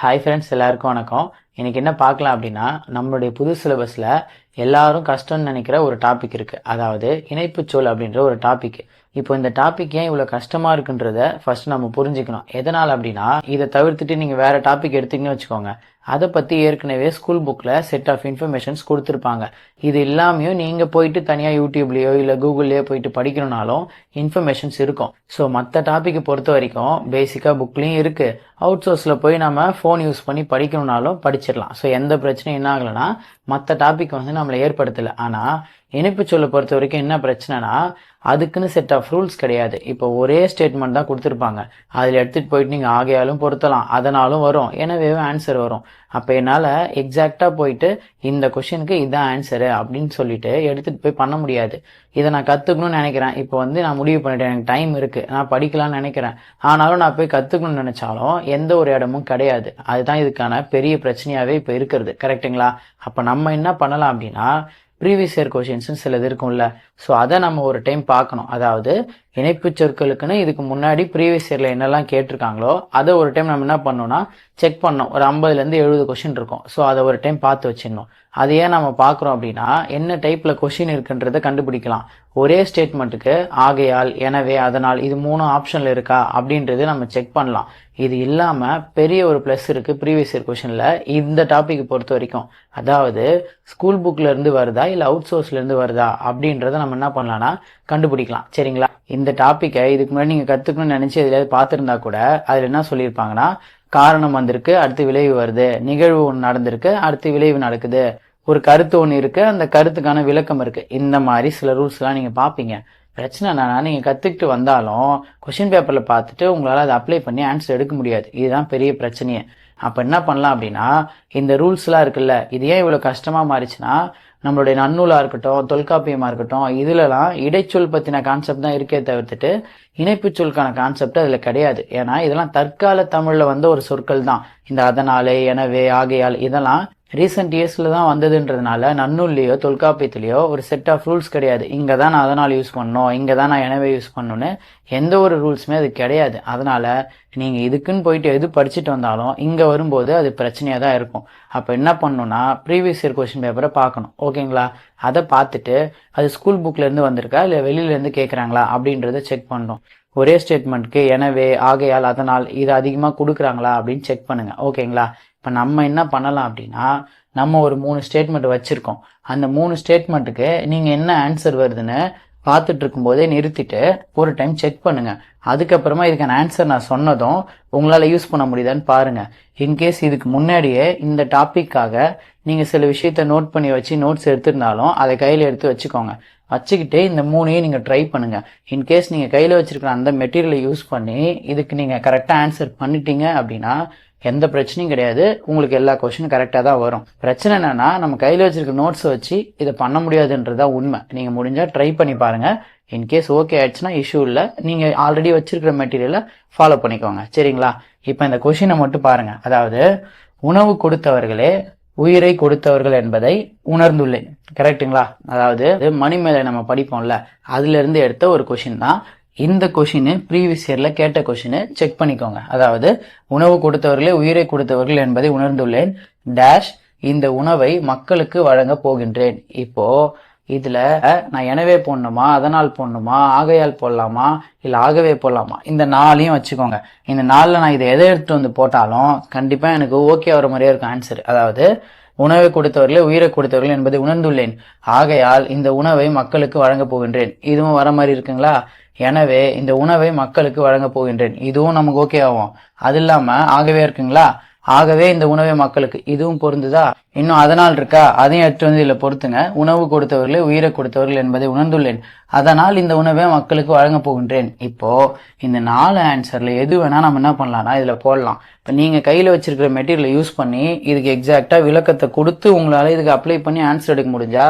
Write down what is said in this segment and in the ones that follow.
Hi friends எல்லாருக்கும் வணக்கம். இன்றைக்கி என்ன பார்க்கலாம் அப்படின்னா நம்மளுடைய புது சிலபஸில் எல்லாரும் கஷ்டம்னு நினைக்கிற ஒரு டாபிக் இருக்குது அதாவது இணைப்புச்சொல் அப்படின்ற ஒரு டாபிக் இப்போ இந்த டாபிக் ஏன் இவ்வளோ கஷ்டமாக இருக்குன்றத ஃபர்ஸ்ட் நம்ம புரிஞ்சுக்கணும். எதனால் அப்படின்னா இதை தவிர்த்துட்டு நீங்கள் வேறு டாபிக் எடுத்தீங்கன்னு வச்சுக்கோங்க. அதை பற்றி ஏற்கனவே ஸ்கூல் புக்கில் செட் ஆஃப் இன்ஃபர்மேஷன்ஸ் கொடுத்துருப்பாங்க. இது இல்லாமையும் நீங்கள் போயிட்டு தனியாக யூடியூப்லேயோ இல்லை கூகுள்லேயோ போயிட்டு படிக்கணும்னாலும் இன்ஃபர்மேஷன்ஸ் இருக்கும். ஸோ மற்ற டாப்பிக்கை பொறுத்த வரைக்கும் பேசிக்காக புக்லேயும் இருக்குது அவுட் சோர்ஸில் போய் நம்ம ஃபோன் யூஸ் பண்ணி படிக்கணும்னாலும் படிச்சிடலாம். ஸோ எந்த பிரச்சனையும் என்ன ஆகலைன்னா மற்ற டாபிக் வந்து நம்மளை ஏற்படுத்தலை. ஆனால் இணைப்பு சொல்ல பொறுத்த வரைக்கும் என்ன பிரச்சனைனா அதுக்குன்னு செட் ஆஃப் ரூல்ஸ் கிடையாது. இப்போ ஒரே ஸ்டேட்மெண்ட் தான் கொடுத்துருப்பாங்க. அதில் எடுத்துகிட்டு போயிட்டு நீங்கள் ஆகையாலும் பொருத்தலாம். அதனாலும் வரும். எனவே ஆன்சர் வரும். அப்போ என்னால் எக்ஸாக்டாக போயிட்டு இந்த கொஷினுக்கு இதுதான் ஆன்சரு அப்படின்னு சொல்லிட்டு எடுத்துகிட்டு போய் பண்ண முடியாது. இதை நான் கற்றுக்கணும்னு நினைக்கிறேன். இப்போ வந்து நான் முடிவு பண்ணிட்டேன். எனக்கு டைம் இருக்குது நான் படிக்கலாம்னு நினைக்கிறேன். ஆனாலும் நான் போய் கற்றுக்கணும்னு நினச்சாலும் எந்த ஒரு இடமும் கிடையாது. அதுதான் இதுக்கான பெரிய பிரச்சனையாகவே இப்போ இருக்கிறது. கரெக்டுங்களா அப்போ நம்ம என்ன பண்ணலாம் அப்படின்னா ப்ரீவியஸ் இயர் கொஷின்ஸ்னு சிலது இருக்கும்ல. ஸோ அதை நம்ம ஒரு டைம் பார்க்கணும். அதாவது இணைப்பு சொற்களுக்குன்னு இதுக்கு முன்னாடி ப்ரீவியஸ் இயரில் என்னெல்லாம் கேட்டிருக்காங்களோ அதை ஒரு டைம் நம்ம என்ன பண்ணோம்னா செக் பண்ணோம் ஒரு ஐம்பதுலேருந்து எழுபது கொஷின் இருக்கும். ஸோ அதை ஒரு டைம் பார்த்து வச்சிடணும். அது ஏன் நம்ம பார்க்குறோம் அப்படின்னா என்ன டைப்பில் கொஷின் இருக்குன்றதை கண்டுபிடிக்கலாம். ஒரே ஸ்டேட்மெண்ட்டுக்கு ஆகையால் எனவே அதனால் இது மூணு ஆப்ஷனில் இருக்கா அப்படின்றது நம்ம செக் பண்ணலாம். இது இல்லாமல் பெரிய ஒரு ப்ளஸ் இருக்குது ப்ரீவியஸ் இயர் கொஷனில் இந்த டாப்பிக் பொறுத்த வரைக்கும். அதாவது ஸ்கூல் புக்லேருந்து வருதா இல்லை அவுட் சோர்ஸ்லேருந்து வருதா அப்படின்றத நம்ம என்ன பண்ணலான்னா கண்டுபிடிக்கலாம். சரிங்களா? இந்த டாப்பிக்கை இதுக்கு முன்னாடி நீங்கள் கற்றுக்கணும்னு நினச்சி எதுலையாவது பார்த்துருந்தா கூட அதில் என்ன சொல்லியிருப்பாங்கன்னா காரணம் வந்திருக்கு அடுத்து விளைவு வருது. நிகழ்வு ஒன்று நடந்திருக்கு அடுத்து விளைவு நடக்குது. ஒரு கருத்து ஒன்று இருக்கு அந்த கருத்துக்கான விளக்கம் இருக்கு. இந்த மாதிரி சில ரூல்ஸ்லாம் நீங்கள் பார்ப்பீங்க பிரச்சனை என்னன்னா நீங்கள் கற்றுக்கிட்டு வந்தாலும் கொஷின் பேப்பரில் பார்த்துட்டு உங்களால் அதை அப்ளை பண்ணி ஆன்சர் எடுக்க முடியாது. இதுதான் பெரிய பிரச்சனையே. அப்போ என்ன பண்ணலாம் அப்படின்னா இந்த ரூல்ஸ்லாம் இருக்குல்ல இது ஏன் இவ்வளோ கஷ்டமாக மாறிச்சுன்னா நம்மளுடைய நன்னூலாக இருக்கட்டும் தொல்காப்பியமாக இருக்கட்டும் இதுலலாம் இடைச்சொல் பற்றின கான்செப்ட் தான் இருக்கே தவிர்த்துட்டு இணைப்பு சொல்கான கான்செப்ட் அதில் கிடையாது. ஏன்னா இதெல்லாம் தற்கால தமிழில் வந்த ஒரு சொற்கள் தான். இந்த அதனாலே எனவே ஆகையால் இதெல்லாம் ரீசெண்ட் இயர்ஸில் தான் வந்ததுன்றதுனால நன்னூல்லையோ தொல்காப்பியத்துலேயோ ஒரு செட் ஆஃப் ரூல்ஸ் கிடையாது. இங்கே தான் நான் அதனால் யூஸ் பண்ணணும் இங்கே தான் நான் எனவே யூஸ் பண்ணணும்னு எந்த ஒரு ரூல்ஸுமே அது கிடையாது. அதனால் நீங்கள் இதுக்குன்னு போயிட்டு எது படிச்சுட்டு வந்தாலும் இங்கே வரும்போது அது பிரச்சனையாக தான் இருக்கும். அப்போ என்ன பண்ணணும்னா ப்ரீவியஸ் இயர் கொஷின் பேப்பரை பார்க்கணும். ஓகேங்களா அதை பார்த்துட்டு அது ஸ்கூல் புக்லேருந்து வந்திருக்கா? இல்லை வெளியிலேருந்து கேட்குறாங்களா அப்படின்றத செக் பண்ணணும். ஒரே ஸ்டேட்மெண்ட்க்கு எனவே ஆகையால் அதனால் இது அதிகமாக கொடுக்குறாங்களா? அப்படின்னு செக் பண்ணுங்கள் ஓகேங்களா இப்போ நம்ம என்ன பண்ணலாம் அப்படின்னா நம்ம ஒரு மூணு ஸ்டேட்மெண்ட் வச்சுருக்கோம். அந்த மூணு ஸ்டேட்மெண்ட்டுக்கு நீங்கள் என்ன ஆன்சர் வருதுன்னு பார்த்துட்டு இருக்கும்போதே நிறுத்திட்டு ஒரு டைம் செக் பண்ணுங்க. அதுக்கப்புறமா இதுக்கான ஆன்சர் நான் சொன்னதும் உங்களால் யூஸ் பண்ண முடியுதான்னு பாருங்க. இன்கேஸ் இதுக்கு முன்னாடியே இந்த டாப்பிக்காக நீங்கள் சில விஷயத்த நோட் பண்ணி வச்சு நோட்ஸ் எடுத்திருந்தாலும் அதை கையில் எடுத்து வச்சுக்கோங்க. வச்சுக்கிட்டு இந்த மூணையும் நீங்கள் ட்ரை பண்ணுங்கள் இன்கேஸ் நீங்கள் கையில் வச்சுருக்கிற அந்த மெட்டீரியலை யூஸ் பண்ணி இதுக்கு நீங்கள் கரெக்டாக ஆன்சர் பண்ணிட்டீங்க அப்படின்னா எந்த பிரச்சனையும் கிடையாது. உங்களுக்கு எல்லா கொஷினும் கரெக்டாக தான் வரும். பிரச்சனை என்னென்னா நம்ம கையில் வச்சிருக்க நோட்ஸை வச்சு இதை பண்ண முடியாதுன்றதான் உண்மை. நீங்கள் முடிஞ்சால் ட்ரை பண்ணி பாருங்கள் இன்கேஸ் ஓகே ஆயிடுச்சுன்னா இஷ்யூ இல்லை. நீங்கள் ஆல்ரெடி வச்சிருக்கிற மெட்டீரியலை ஃபாலோ பண்ணிக்கோங்க. சரிங்களா? இப்போ இந்த கொஷினை மட்டும் பாருங்கள் அதாவது உணவு கொடுத்தவர்களே உயிரை கொடுத்தவர்கள் என்பதை உணர்ந்துள்ளேன். கரெக்ட்டுங்களா அதாவது மணிமேலை நம்ம படிப்போம்ல அதுலேருந்து எடுத்த ஒரு கொஷின் தான். இந்த கொஷின் ப்ரீவியஸ் இயரில் கேட்ட கொஷினு செக் பண்ணிக்கோங்க. அதாவது உணவு கொடுத்தவர்களே உயிரை கொடுத்தவர்கள் என்பதை உணர்ந்துள்ளேன். டேஷ் இந்த உணவை மக்களுக்கு வழங்க போகின்றேன். இப்போ இதில் நான் எனவே போடணுமா அதனால் போடணுமா ஆகையால் போடலாமா இல்லை ஆகவே போடலாமா? இந்த நாளையும் வச்சுக்கோங்க. இந்த நாளில் நான் இதை எதை எடுத்துட்டு வந்து போட்டாலும் கண்டிப்பாக எனக்கு ஓகே வர மாதிரியே இருக்கும் ஆன்சர் அதாவது உணவை கொடுத்தவர்களே உயிரை கொடுத்தவர்கள் என்பதை உணர்ந்துள்ளேன். ஆகையால் இந்த உணவை மக்களுக்கு வழங்கப் போகின்றேன். இதுவும் வர மாதிரி இருக்குங்களா? எனவே இந்த உணவை மக்களுக்கு வழங்கப் போகின்றேன். இதுவும் நமக்கு ஓகே ஆகும். அது இல்லாமல் ஆகவே இருக்குங்களா? ஆகவே இந்த உணவை மக்களுக்கு இதுவும் பொருந்துதா? இன்னும் அதனால் இருக்கா? அதையும் எடுத்து வந்து இதில் பொறுத்துங்க உணவு கொடுத்தவர்களே உயிரை கொடுத்தவர்கள் என்பதை உணர்ந்துள்ளேன். அதனால் இந்த உணவை மக்களுக்கு வழங்கப் போகின்றேன். இப்போ இந்த நாலு ஆன்சர்ல எது வேணா நம்ம என்ன பண்ணலாம்னா இதுல போடலாம். இப்போ நீங்க கையில வச்சிருக்கிற மெட்டீரியலை யூஸ் பண்ணி இதுக்கு எக்ஸாக்டா விளக்கத்தை கொடுத்து உங்களால இதுக்கு அப்ளை பண்ணி ஆன்சர் எடுக்க முடிஞ்சா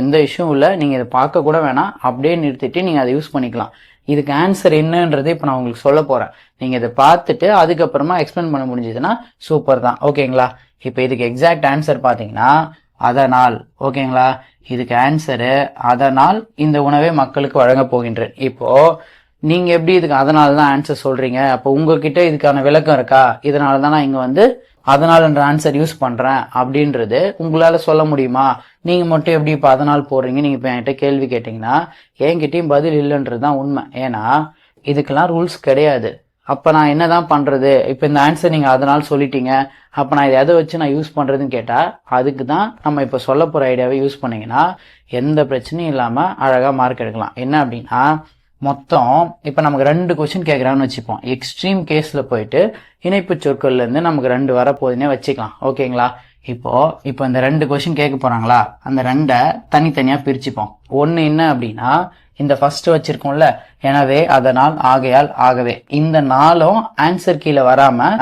எந்த இஷ்யூவும் இல்லை. நீங்க இதை பார்க்க கூட வேணாம். அப்படியே நிறுத்திட்டு நீங்க அதை யூஸ் பண்ணிக்கலாம். இதுக்கு ஆன்சர் என்னன்றதை இப்போ நான் உங்களுக்கு சொல்ல போகிறேன் நீங்கள் இதை பார்த்துட்டு அதுக்கப்புறமா எக்ஸ்பிளைன் பண்ண முடிஞ்சதுன்னா சூப்பர் தான். ஓகேங்களா இப்போ இதுக்கு எக்ஸாக்ட் ஆன்சர் பார்த்தீங்கன்னா அதனால் ஓகேங்களா இதுக்கு ஆன்சரு அதனால் இந்த உணவை மக்களுக்கு வழங்க போகின்றேன். இப்போது நீங்கள் எப்படி இதுக்கு அதனால தான் ஆன்சர் சொல்கிறீங்க அப்போ உங்ககிட்ட இதுக்கான விளக்கம் இருக்கா? இதனால தான் நான் இங்கே வந்து அதனால் என்ற ஆன்சர் யூஸ் பண்ணுறேன் அப்படின்றது உங்களால் சொல்ல முடியுமா? நீங்கள் மட்டும் எப்படி இப்போ அதனால் போடுறீங்க? நீங்கள் இப்போ என்கிட்ட கேள்வி கேட்டிங்கன்னா என்கிட்டையும் பதில் இல்லைன்றது தான் உண்மை. ஏன்னா இதுக்கெல்லாம் ரூல்ஸ் கிடையாது. அப்போ நான் என்னதான் பண்ணுறது இப்போ இந்த ஆன்சர் நீங்கள் அதனால் சொல்லிட்டீங்க. அப்போ நான் இதை எதை வச்சு நான் யூஸ் பண்ணுறதுன்னு கேட்டால் அதுக்கு தான் நம்ம இப்போ சொல்ல போகிற ஐடியாவை யூஸ் பண்ணீங்கன்னா எந்த பிரச்சனையும் இல்லாமல் அழகாக மார்க் எடுக்கலாம். என்ன அப்படின்னா மொத்தம் இப்போ நமக்கு ரெண்டு கொஸ்டின் கேட்குறான்னு வச்சுப்போம். எக்ஸ்ட்ரீம் கேஸில் போயிட்டு இணைப்பு சொற்கள்லேருந்து நமக்கு ரெண்டு வரப்போகுதுன்னே வச்சுக்கலாம். ஓகேங்களா? இப்போ இப்போ இந்த ரெண்டு கொஸ்டின் கேட்க போகிறாங்களா அந்த ரெண்டை தனித்தனியாக பிரிச்சுப்போம். ஒன்று என்ன அப்படின்னா இந்த ஃபஸ்ட்டு வச்சுருக்கோம்ல எனவே அதனால் ஆகையால் ஆகவே. இந்த நாளும் ஆன்சர் கீழே வராமல்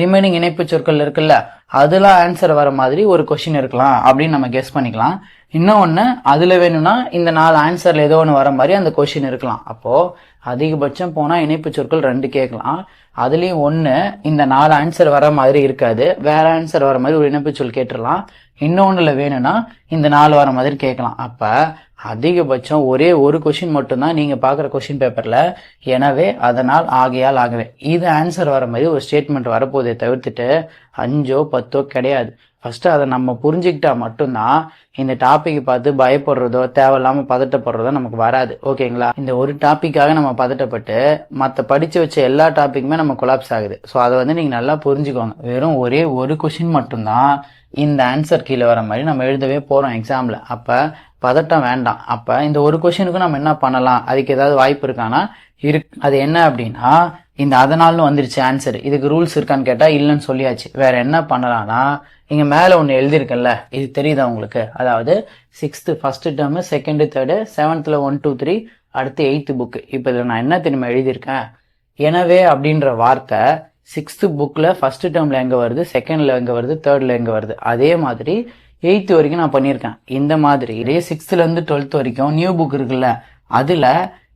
ரிமைனிங் இணைப்பு சொற்கள் இருக்குல்ல அதெல்லாம் ஆன்சர் வர மாதிரி ஒரு கொஸ்டின் இருக்கலாம் அப்படின்னு நம்ம கெஸ் பண்ணிக்கலாம். இன்னொன்று அதில் வேணும்னா இந்த நாலு ஆன்சரில் ஏதோ ஒன்று வர மாதிரி அந்த கொஷின் இருக்கலாம். அப்போது அதிகபட்சம் போனால் இணைப்பு சொற்கள் ரெண்டு கேட்கலாம். அதுலேயும் ஒன்று இந்த நாலு ஆன்சர் வர மாதிரி இருக்காது. வேற ஆன்சர் வர மாதிரி ஒரு இணைப்பு சொல் கேட்டுடலாம் இன்னொன்றில் வேணும்னா இந்த நாலு வர மாதிரி கேட்கலாம். அப்போ அதிகபட்சம் ஒரே ஒரு கொஷின் மட்டும்தான் நீங்கள் பார்க்குற கொஷின் பேப்பரில் எனவே அதனால் ஆகையால் ஆகவே. இது ஆன்சர் வர மாதிரி ஒரு ஸ்டேட்மெண்ட் வரப்போதே தவிர்த்துட்டு அஞ்சோ பத்தோ கிடையாது. ஃபஸ்ட்டு அதை நம்ம புரிஞ்சுக்கிட்டா மட்டும்தான் இந்த டாப்பிக்கை பார்த்து பயப்படுறதோ தேவையில்லாமல் பதட்டப்படுறதோ நமக்கு வராது. ஓகேங்களா இந்த ஒரு டாப்பிக்காக நம்ம பதட்டப்பட்டு மற்ற படிச்சு வச்ச எல்லா டாப்பிக்குமே நம்ம கொலாப்ஸ் ஆகுது. ஸோ அதை வந்து நீங்கள் நல்லா புரிஞ்சுக்கோங்க. வெறும் ஒரே ஒரு கொஷின் மட்டும்தான் இந்த ஆன்சர் கீழே வர மாதிரி நம்ம எழுதவே போகிறோம் எக்ஸாமில் அப்போ பதட்டம் வேண்டாம். அப்போ இந்த ஒரு கொஷினுக்கு நம்ம என்ன பண்ணலாம்? அதுக்கு ஏதாவது வாய்ப்பு இருக்கானா? இருக்கு. அது என்ன அப்படின்னா இந்த அதனால்னு வந்துருச்சு ஆன்சர் இதுக்கு ரூல்ஸ் இருக்கான்னு கேட்டா இல்லைன்னு சொல்லியாச்சு. வேற என்ன பண்ணலாம்னா இங்க மேல ஒன்னு எழுதியிருக்கேன்ல இது தெரியுதா உங்களுக்கு? அதாவது sixth first term second third செவன்த்ல one two three அடுத்து எயித்து புக்கு இப்போ இதில் நான் என்ன திரும்ப எழுதியிருக்கேன்? எனவே அப்படின்ற வார்த்தை சிக்ஸ்த்து புக்கில் ஃபர்ஸ்ட் டேர்மில் எங்கே வருது? செகண்டில் எங்கே வருது? தேர்டில் எங்கே வருது? அதே மாதிரி எயித்து வரைக்கும் நான் பண்ணியிருக்கேன். இந்த மாதிரி இதே சிக்ஸ்த்துலேருந்து டுவெல்த் வரைக்கும் நியூ புக் இருக்குல்ல அதில்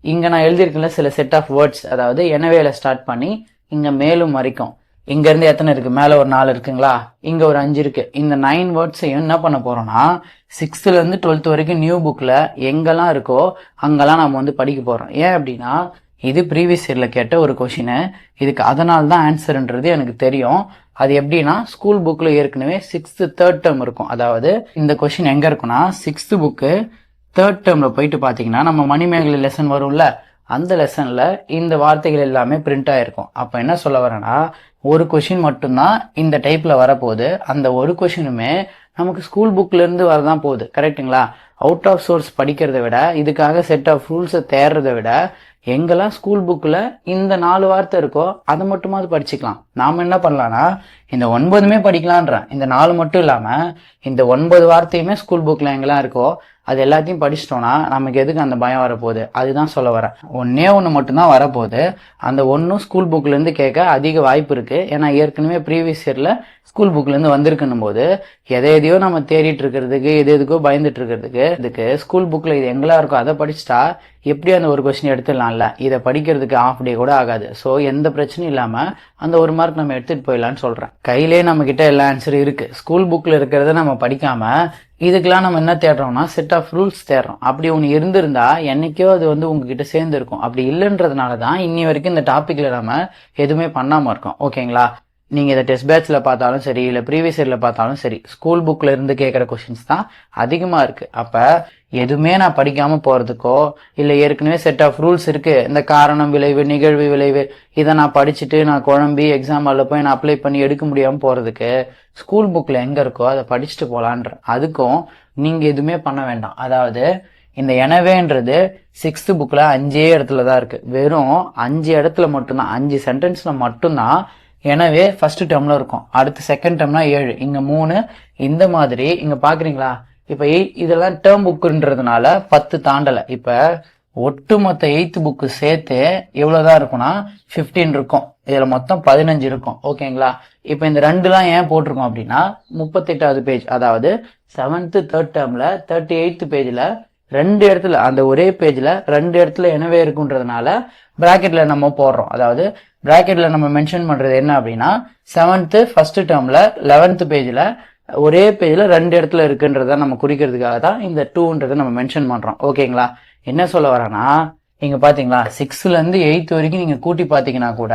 இங்கே நான் எழுதியிருக்கேன்ல சில செட் ஆஃப் வேர்ட்ஸ் அதாவது எனவேல ஸ்டார்ட் பண்ணி இங்கே மேலும் வரைக்கும். இங்கேருந்து எத்தனை இருக்குது மேலே ஒரு நாலு இருக்குங்களா? இங்கே ஒரு அஞ்சு இருக்குது இந்த நைன் வேர்ட்ஸையும் என்ன பண்ண போகிறோம்னா சிக்ஸ்த்துலேருந்து டுவெல்த் வரைக்கும் நியூ புக்கில் எங்கெல்லாம் இருக்கோ அங்கெல்லாம் நம்ம வந்து படிக்க போகிறோம் ஏன் அப்படின்னா இது ப்ரீவியஸ் இயரில் கேட்ட ஒரு கொஷினு இதுக்கு அதனால தான் ஆன்சருன்றது எனக்கு தெரியும். அது எப்படின்னா ஸ்கூல் புக்கில் ஏற்கனவே சிக்ஸ்த்து தேர்ட் டேர்ம் இருக்கும். அதாவது இந்த கொஷின் எங்கே இருக்குன்னா சிக்ஸ்த்து புக்கு தேர்ட் டேர்மில் போயிட்டு பார்த்தீங்கன்னா நம்ம மணிமேகலை லெசன் வரும்ல அந்த லெசனில் இந்த வார்த்தைகள் எல்லாமே பிரிண்ட் ஆகிருக்கும் அப்போ என்ன சொல்ல வரேன்னா ஒரு கொஷின் மட்டும்தான் இந்த டைப்பில் வரப்போகுது. அந்த ஒரு கொஷினுமே நமக்கு ஸ்கூல் புக்லேருந்து வரதான் போகுது. கரெக்ட்டுங்களா அவுட் ஆஃப் சோர்ஸ் படிக்கிறத விட இதுக்காக செட் ஆஃப் ரூல்ஸை தேடுறதை விட எங்கெல்லாம் ஸ்கூல் புக்கில் இந்த நாலு வார்த்தை இருக்கோ அதை மட்டுமாவது படிச்சுக்கலாம். நாம் என்ன பண்ணலான்னா இந்த ஒன்பதுமே படிக்கலான்றேன் இந்த நாலு மட்டும் இல்லாமல் இந்த ஒன்பது வார்த்தையுமே ஸ்கூல் புக்கில் எங்கெல்லாம் இருக்கோ அது எல்லாத்தையும் படிச்சிட்டோம்னா நமக்கு எதுக்கு அந்த பயம் வரப்போகுது? அதுதான் சொல்ல வரேன். ஒன்னே ஒன்று மட்டும்தான் வரப்போகுது. அந்த ஒன்றும் ஸ்கூல் புக்லேருந்து கேட்க அதிக வாய்ப்பு இருக்குது ஏன்னா ஏற்கனவே ப்ரீவியஸ் இயரில் ஸ்கூல் புக்லேருந்து வந்திருக்குன்னும் போது எதை எதையோ நம்ம தேடிட்டு இருக்கிறதுக்கு எது எதுக்கோ பயந்துட்டு இருக்கிறதுக்கு இதுக்கு ஸ்கூல் புக்கில் இது எங்கெல்லாம் இருக்கோ அதை படிச்சுட்டா எப்படி அந்த ஒரு கொஸ்டின் எடுத்துடலாம்ல. இதை படிக்கிறதுக்கு ஆஃப் டே கூட ஆகாது. ஸோ எந்த பிரச்சனையும் இல்லாமல் அந்த ஒரு மார்க் நம்ம எடுத்துகிட்டு போயிடலான்னு சொல்கிறேன் கையிலே நம்ம எல்லா ஆன்சரும் இருக்குது ஸ்கூல் புக்கில் இருக்கிறத நம்ம படிக்காமல் இதுக்கெலாம் நம்ம என்ன தேடுறோம்னா செட் ஆஃப் ரூல்ஸ் தேடுறோம். அப்படி ஒன்று இருந்திருந்தா என்னைக்கோ அது வந்து உங்ககிட்ட சேர்ந்துருக்கும். அப்படி இல்லைன்றதுனால தான் இன்னி வரைக்கும் இந்த டாப்பிக்கில் நம்ம எதுவுமே பண்ணாமல் இருக்கோம். ஓகேங்களா? நீங்கள் இதை டெஸ்ட் பேட்ச்சில் பார்த்தாலும் சரி இல்லை ப்ரீவியஸ் இயரில் பார்த்தாலும் சரி ஸ்கூல் புக்கில் இருந்து கேட்குற கொஷின்ஸ் தான் அதிகமாக இருக்குது அப்போ எதுவுமே நான் படிக்காமல் போகிறதுக்கோ இல்லை ஏற்கனவே செட் ஆஃப் ரூல்ஸ் இருக்குது இந்த காரணம் விளைவு நிகழ்வு விளைவு இதை நான் படிச்சுட்டு நான் குழம்பி எக்ஸாம் ஹாலில் போய் நான் அப்ளை பண்ணி எடுக்க முடியாமல் போகிறதுக்கு ஸ்கூல் புக்கில் எங்கே இருக்கோ அதை படிச்சுட்டு போகலான்ற அதுக்கும் நீங்கள் எதுவுமே பண்ண வேண்டாம். அதாவது இந்த எனவேன்றது சிக்ஸ்த்து புக்கில் அஞ்சே இடத்துல தான் இருக்குது வெறும் அஞ்சு இடத்துல மட்டும்தான் அஞ்சு சென்டென்ஸில் மட்டும்தான் எனவே ஃபர்ஸ்ட் டேர்மில் இருக்கும். அடுத்து செகண்ட் டேர்ம்னா ஏழு. இங்கே மூணு. இந்த மாதிரி இங்கே பார்க்குறீங்களா இப்போ இதெல்லாம் டேர்ம் புக்குன்றதுனால பத்து தாண்டலை. இப்போ ஒட்டுமொத்த எயித்து புக்கு சேர்த்து எவ்வளோதான் இருக்கும்னா 15 இருக்கும். இதில் மொத்தம் பதினஞ்சு இருக்கும். ஓகேங்களா? இப்போ இந்த ரெண்டுலாம் ஏன் போட்டிருக்கோம் அப்படின்னா முப்பத்தெட்டாவது பேஜ் அதாவது செவன்த்து தேர்ட் டேர்மில் தேர்ட்டி எயித்து பேஜில் ரெண்டு இடத்துல அந்த ஒரே பேஜில் ரெண்டு இடத்துல எனவே இருக்குன்றதுனால ப்ராக்கெட்டில் நம்ம போடுறோம். அதாவது ப்ராக்கெட்டில் நம்ம மென்ஷன் பண்ணுறது என்ன அப்படின்னா செவன்த்து ஃபஸ்ட்டு டேர்மில் லெவன்த்து பேஜில் ஒரே பேஜில் ரெண்டு இடத்துல இருக்குன்றத நம்ம குறிக்கிறதுக்காக தான் இந்த டூன்றதை நம்ம மென்ஷன் பண்ணுறோம் ஓகேங்களா என்ன சொல்ல வரேன்னா நீங்கள் பார்த்தீங்களா சிக்ஸ்த்துலேருந்து எயித்து வரைக்கும் நீங்கள் கூட்டி பார்த்தீங்கன்னா கூட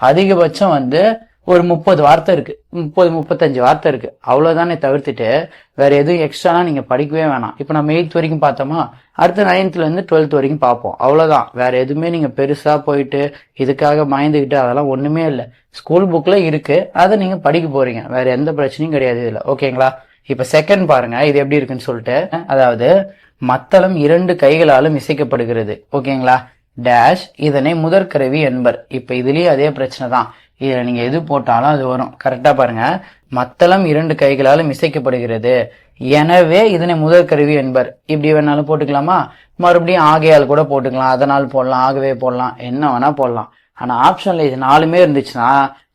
அதிகபட்சம் வந்து ஒரு முப்பது வார்த்தை இருக்கு. முப்பது முப்பத்தஞ்சு வார்த்தை இருக்கு. அவ்வளவுதானே தவிர்த்துட்டு வேற எதுவும் எக்ஸ்ட்ராலாம் நீங்க படிக்கவே வேணாம். இப்போ நம்ம எயித் வரைக்கும் பார்த்தோமா அடுத்த நைன்த்ல இருந்து டுவெல்த் வரைக்கும் பார்ப்போம். அவ்வளவுதான். வேற எதுவுமே நீங்க பெருசா போயிட்டு இதுக்காக பயந்துக்கிட்டு அதெல்லாம் ஒண்ணுமே இல்லை. ஸ்கூல் புக்ல இருக்கு. அதை நீங்க படிக்க போறீங்க. வேற எந்த பிரச்சனையும் கிடையாது இதுல. ஓகேங்களா? இப்ப செகண்ட் பாருங்க. இது எப்படி இருக்குன்னு சொல்லிட்டு. அதாவது மத்தளம் இரண்டு கைகளாலும் இசைக்கப்படுகிறது. ஓகேங்களா? டேஷ் இதனை முதற்கருவி என்பர். இப்ப இதுலயும் அதே பிரச்சனை தான். இதில் நீங்கள் எது போட்டாலும் அது வரும். கரெக்டாக பாருங்கள் மத்தளம் இரண்டு கைகளாலும் இசைக்கப்படுகிறது எனவே இதனை முதற்கருவி என்பர். இப்படி வேணாலும் போட்டுக்கலாமா? மறுபடியும் ஆகையால் கூட போட்டுக்கலாம். அதனால் போடலாம் ஆகவே போடலாம். என்ன வேணால் போடலாம். ஆனால் ஆப்ஷனில் இது நாலுமே இருந்துச்சுன்னா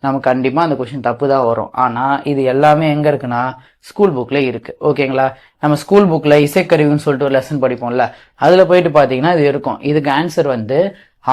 நம்ம கண்டிப்பாக அந்த கொஷின் தப்பு தான் வரும். ஆனால் இது எல்லாமே எங்கே இருக்குன்னா ஸ்கூல் புக்கில் இருக்குது ஓகேங்களா நம்ம ஸ்கூல் புக்கில் இசைக்கருவின்னு சொல்லிட்டு ஒரு லெசன் படிப்போம்ல. அதில் போயிட்டு பார்த்தீங்கன்னா இது இருக்கும். இதுக்கு ஆன்சர் வந்து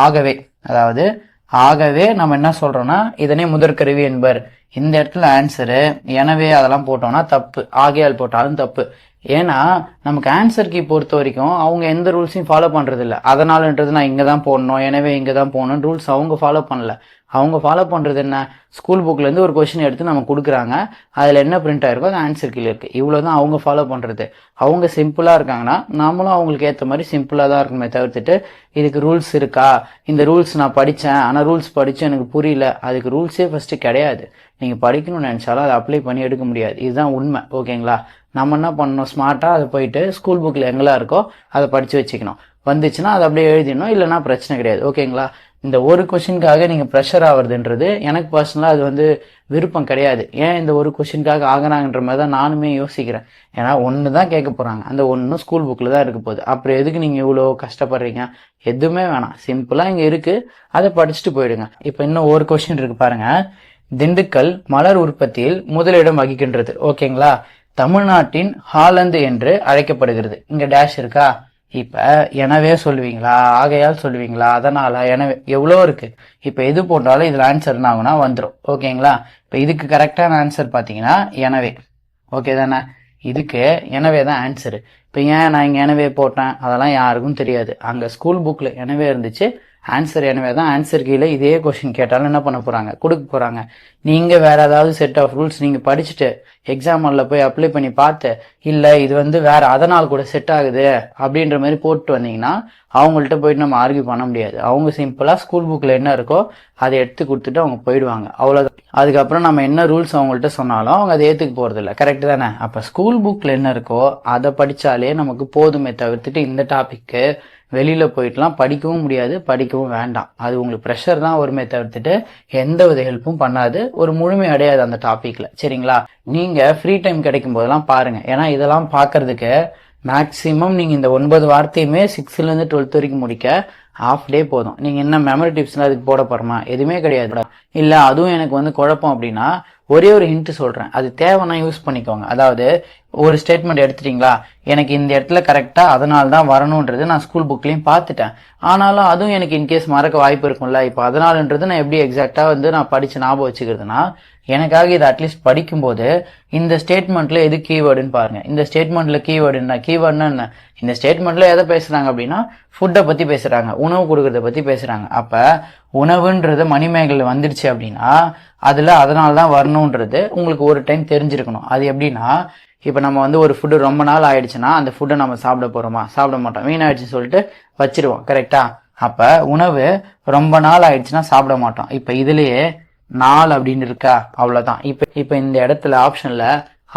ஆகவே. அதாவது ஆகவே நம்ம என்ன சொல்றோம்னா இதனை முதற்கருவி என்பர். இந்த இடத்துல ஆன்சரு எனவே அதெல்லாம் போட்டோம்னா தப்பு. ஆகையால் போட்டாலும் தப்பு. ஏன்னா நமக்கு ஆன்சர் கீ பொறுத்த வரைக்கும் அவங்க எந்த ரூல்ஸையும் ஃபாலோ பண்ணுறதில்ல இல்ல அதனாலன்றது நான் இங்கே தான் போடணும் எனவே இங்கே தான் போகணும் ரூல்ஸ் அவங்க ஃபாலோ பண்ணல. அவங்க ஃபாலோ பண்ணுறது என்ன? ஸ்கூல் புக்லேருந்து ஒரு கொஷின் எடுத்து நம்ம கொடுக்குறாங்க. அதில் என்ன பிரிண்ட் ஆயிருக்கோ அது ஆன்சர் கீழே இவ்வளோ தான் அவங்க ஃபாலோ பண்ணுறது அவங்க சிம்பிளாக இருக்காங்கன்னா நாமளும் அவங்களுக்கு ஏற்ற மாதிரி சிம்பிளாக தான் இருக்கணுமே தவிர்த்துட்டு இதுக்கு ரூல்ஸ் இருக்கா? இந்த ரூல்ஸ் நான் படித்தேன் ஆனால் ரூல்ஸ் படித்து எனக்கு புரியல. அதுக்கு ரூல்ஸே ஃபஸ்ட்டு கிடையாது. நீங்கள் படிக்கணும்னு நினச்சாலும் அதை அப்ளை பண்ணி எடுக்க முடியாது. இதுதான் உண்மை. ஓகேங்களா நம்ம என்ன பண்ணணும்? ஸ்மார்ட்டாக அதை போயிட்டு ஸ்கூல் புக்கில் எங்கெல்லாம் இருக்கோ அதை படித்து வச்சுக்கணும். வந்துச்சுன்னா அதை அப்படியே எழுதிடணும். இல்லைன்னா பிரச்சனை கிடையாது. ஓகேங்களா இந்த ஒரு கொஷினுக்காக நீங்கள் ப்ரெஷர் ஆகுறதுன்றது எனக்கு பர்சனலாக அது வந்து விருப்பம் கிடையாது. ஏன் இந்த ஒரு கொஷினுக்காக ஆகுறாங்கன்ற மாதிரி தான் நானுமே யோசிக்கிறேன். ஏன்னா ஒன்று தான் கேட்க போகிறாங்க அந்த ஒன்றும் ஸ்கூல் புக்கில் தான் இருக்க போகுது. அப்புறம் எதுக்கு நீங்கள் இவ்வளோ கஷ்டப்படுறீங்க? எதுவுமே வேணாம். சிம்பிளாக இங்கே இருக்குது அதை படிச்சுட்டு போயிடுங்க. இப்போ இன்னும் ஒரு கொஷின் இருக்கு பாருங்கள் திண்டுக்கல் மலர் உற்பத்தியில் முதலிடம் வகிக்கின்றது. ஓகேங்களா? தமிழ்நாட்டின் ஹாலந்து என்று அழைக்கப்படுகிறது. இங்கே டேஷ் இருக்கா? இப்போ எனவே சொல்லுவீங்களா? ஆகையால் சொல்லுவீங்களா? அதனால் எனவே எவ்வளோ இருக்குது இப்போ எது போட்டாலும் இதில் ஆன்சர் என்ன வந்துடும் ஓகேங்களா இப்போ இதுக்கு கரெக்டான ஆன்சர் பார்த்தீங்கன்னா எனவே. ஓகே தானே? இதுக்கு எனவே தான் ஆன்சரு இப்போ ஏன் நான் இங்கே எனவே போட்டேன்? அதெல்லாம் யாருக்கும் தெரியாது. அங்கே ஸ்கூல் புக்கில் எனவே இருந்துச்சு. ஆன்சர் எனவே தான் ஆன்சர் கீழே இதே கொஸ்டின் கேட்டாலும் என்ன பண்ண போகிறாங்க கொடுக்க போகிறாங்க நீங்கள் வேறு ஏதாவது செட் ஆஃப் ரூல்ஸ் நீங்கள் படிச்சுட்டு எக்ஸாம் ஹாலில் போய் அப்ளை பண்ணி பார்த்து இல்லை இது வந்து வேறு அதனால் கூட செட் ஆகுது அப்படின்ற மாதிரி போட்டு வந்தீங்கன்னா அவங்கள்ட்ட போயிட்டு நம்ம ஆர்கியூ பண்ண முடியாது. அவங்க சிம்பிளாக ஸ்கூல் புக்கில் என்ன இருக்கோ அதை எடுத்து கொடுத்துட்டு அவங்க போயிடுவாங்க. அவ்வளோதான் அதுக்கப்புறம் நம்ம என்ன ரூல்ஸ் அவங்கள்ட்ட சொன்னாலும் அவங்க அதை ஏற்றுக்க போகிறது இல்லை தானே? அப்போ ஸ்கூல் புக்கில் என்ன இருக்கோ அதை படித்தாலே நமக்கு போதுமே தவிர்த்துட்டு இந்த டாப்பிக்கு வெளியில் போயிட்டலாம் படிக்கவும் முடியாது படிக்கவும் வேண்டாம். அது உங்களுக்கு ப்ரெஷர் தான் வருமே தவிர்த்துட்டு எந்த வித ஹெல்ப்பும் பண்ணாது. ஒரு முழுமை அடையாது அந்த டாப்பிக்கில் சரிங்களா? நீங்கள் ஃப்ரீ டைம் கிடைக்கும் போதெல்லாம் பாருங்கள் ஏன்னா இதெல்லாம் பார்க்குறதுக்கு மேக்ஸிமம் நீங்கள் இந்த ஒன்பது வார்த்தையுமே சிக்ஸ்த்லேருந்து டுவெல்த் வரைக்கும் முடிக்க ஹாஃப் டே போதும். நீங்கள் என்ன மெமரி டிப்ஸ்லாம் அதுக்கு போட போகிறோமா எதுவுமே கிடையாது. இல்லை அதுவும் எனக்கு வந்து குழப்பம் அப்படின்னா ஒரே ஒரு ஹிண்ட் சொல்கிறேன் அது தேவைன்னா யூஸ் பண்ணிக்கோங்க. அதாவது ஒரு ஸ்டேட்மெண்ட் எடுத்துட்டீங்களா? எனக்கு இந்த இடத்துல கரெக்டாக அதனால தான் வரணுன்றது நான் ஸ்கூல் புக்லேயும் பார்த்துட்டேன். ஆனாலும் அதுவும் எனக்கு இன்கேஸ் மறக்க வாய்ப்பு இருக்கும்ல. இப்போ அதனாலன்றது நான் எப்படி எக்ஸாக்டாக வந்து நான் படித்து ஞாபகம் வச்சுக்கிறதுனா எனக்காக இதை அட்லீஸ்ட் படிக்கும்போது இந்த ஸ்டேட்மெண்ட்டில் எது கீவேர்டுன்னு பாருங்க. இந்த ஸ்டேட்மெண்ட்டில் கீவேர்டு என்ன? கீவேர்டுன்னா என்ன? இந்த ஸ்டேட்மெண்ட்டில் எதை பேசுகிறாங்க அப்படின்னா ஃபுட்டை பற்றி பேசுகிறாங்க உணவு கொடுக்குறத பற்றி பேசுகிறாங்க அப்போ உணவுன்றது மணிமேகலை வந்துடுச்சு அப்படின்னா அதில் அதனால தான் வரணுன்றது உங்களுக்கு ஒரு டைம் தெரிஞ்சிருக்கணும். அது எப்படின்னா இப்போ நம்ம வந்து ஒரு ஃபுட்டு ரொம்ப நாள் ஆயிடுச்சுன்னா அந்த ஃபுட்டை நம்ம சாப்பிட போகிறோமா சாப்பிட மாட்டோம். வீணாயிடுச்சுன்னு சொல்லிட்டு வச்சிருவோம். கரெக்டா அப்போ உணவு ரொம்ப நாள் ஆயிடுச்சுன்னா சாப்பிட மாட்டோம். இப்போ இதுலேயே நாள் அப்படின்னு இருக்கா? அவ்வளோதான் இப்போ இப்போ இந்த இடத்துல ஆப்ஷனில்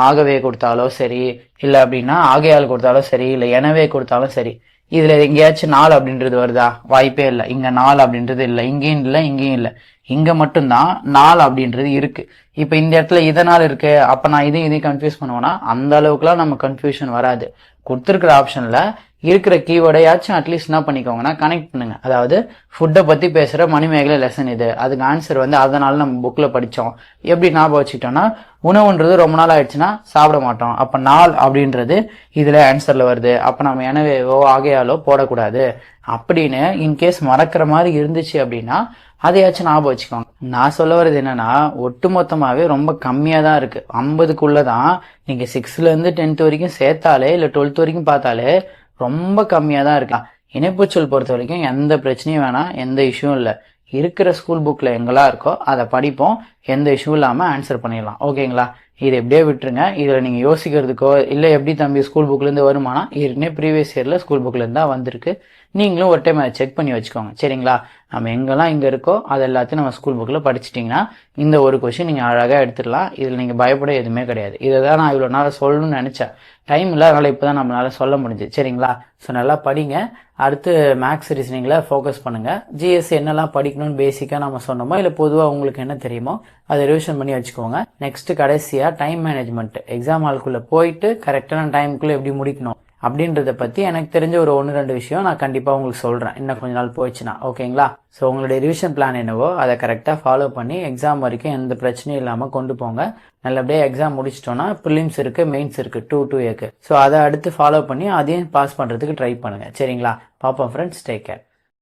ஆகவே கொடுத்தாலோ சரி இல்லை அப்படின்னா ஆகையால் கொடுத்தாலோ சரி இல்லை எனவே கொடுத்தாலும் சரி இதில் எங்கேயாச்சும் நாள் அப்படின்றது வருதா? வாய்ப்பே இல்லை. இங்கே நாள் அப்படின்றது இல்லை. இங்கேயும் இல்லை இங்கேயும் இல்லை. இங்க மட்டும்தான் நாள் அப்படின்றது இருக்கு. இப்ப இந்த இடத்துல இதனால் இருக்கு அப்ப நான் இதையும் இதையும் கன்ஃபியூஸ் பண்ணுவேன்னா அந்த அளவுக்குலாம் நம்ம கன்ஃபியூஷன் வராது. கொடுத்துருக்குற ஆப்ஷன்ல இருக்கிற கீவேர்டையாச்சும் அட்லீஸ்ட் என்ன பண்ணிக்கோங்கன்னா கனெக்ட் பண்ணுங்க. அதாவது ஃபுட்டை பற்றி பேசுகிற மணிமேகலை லெசன் இது. அதுக்கு ஆன்சர் வந்து அதனால நம்ம புக்கில் படித்தோம் எப்படி ஞாபகம் வச்சுக்கிட்டோம்னா உணவுன்றது ரொம்ப நாள் ஆயிடுச்சுன்னா சாப்பிட மாட்டோம். அப்போ நாள் அப்படின்றது இதில் ஆன்சரில் வருது. அப்போ நம்ம எனவேவோ ஆகையாலோ போடக்கூடாது. அப்படின்னு இன்கேஸ் மறக்கிற மாதிரி இருந்துச்சு அப்படின்னா அதையாச்சும் ஞாபகம் வச்சுக்கோங்க. நான் சொல்ல வர்றது என்னன்னா ஒட்டுமொத்தமாவே ரொம்ப கம்மியாக தான் இருக்குது ஐம்பதுக்குள்ளே தான் நீங்கள் சிக்ஸ்த்லேருந்து டென்த் வரைக்கும் சேர்த்தாலே இல்லை டுவெல்த் வரைக்கும் பார்த்தாலே ரொம்ப கம்மியாக தான் இருக்கா. இணைப்புச்சொல் பொறுத்த வரைக்கும் எந்த பிரச்சனையும் வேணாம் எந்த இஷ்யூவும் இல்லை. இருக்கிற ஸ்கூல் புக்கில் எங்கெல்லாம் இருக்கோ அதை படிப்போம். எந்த இஷ்யூ இல்லாமல் ஆன்சர் பண்ணிடலாம். ஓகேங்களா இது எப்படியே விட்டுருங்க. இதில் நீங்கள் யோசிக்கிறதுக்கோ இல்லை எப்படி தம்பி ஸ்கூல் புக்லேருந்து வருமானா ஏற்கனவே ப்ரீவியஸ் இயரில் ஸ்கூல் புக்லேருந்து தான் வந்திருக்கு. நீங்களும் ஒரு டைம் அதை செக் பண்ணி வச்சுக்கோங்க. சரிங்களா? நம்ம எங்கெல்லாம் இங்கே இருக்கோ அது எல்லாத்தையும் நம்ம ஸ்கூல் புக்கில் படிச்சிட்டிங்கன்னா இந்த ஒரு கொஷின் நீங்கள் அழகாக எடுத்துடலாம். இதில் நீங்கள் பயப்பட எதுவுமே கிடையாது. இதை தான் நான் இவ்வளோ நேரம் சொல்லணும்னு நினச்சேன். டைம் இல்லை அதனால் இப்போ தான் நம்மளால சொல்ல முடிஞ்சு. சரிங்களா? ஸோ நல்லா படிங்க. அடுத்து மேக்ஸ் ரீசனிங்கில் ஃபோக்கஸ் பண்ணுங்கள் ஜிஎஸ் என்னெல்லாம் படிக்கணும்னு பேசிக்காக நம்ம சொன்னோமோ இல்லை பொதுவாக உங்களுக்கு என்ன தெரியுமோ அதை ரிவிஷன் பண்ணி வச்சுக்கோங்க. நெக்ஸ்ட்டு கடைசியாக டைம் மேனேஜ்மெண்ட் எக்ஸாம் ஹால்குள்ளே போயிட்டு கரெக்டான டைமுக்குள்ளே எப்படி முடிக்கணும்? அப்படின்றத பற்றி எனக்கு தெரிஞ்ச ஒரு ஒன்று ரெண்டு விஷயம் நான் கண்டிப்பாக உங்களுக்கு சொல்கிறேன் இன்னும் கொஞ்ச நாள் போயிடுச்சுன்னா ஓகேங்களா? ஸோ உங்களுடைய ரிவிஷன் பிளான் என்னவோ அதை கரெக்டாக ஃபாலோ பண்ணி எக்ஸாம் வரைக்கும் எந்த பிரச்சனையும் இல்லாமல் கொண்டு போங்க. நல்லபடியாக எக்ஸாம் முடிச்சிட்டோன்னா ப்ரிலிம்ஸ் இருக்குது மெயின்ஸ் இருக்குது டூ டூ ஏக்கு ஸோ அதை அடுத்து ஃபாலோ பண்ணி அதையும் பாஸ் பண்ணுறதுக்கு ட்ரை பண்ணுங்கள் சரிங்களா? பாப்பா ஃப்ரெண்ட்ஸ் டேக் கேர்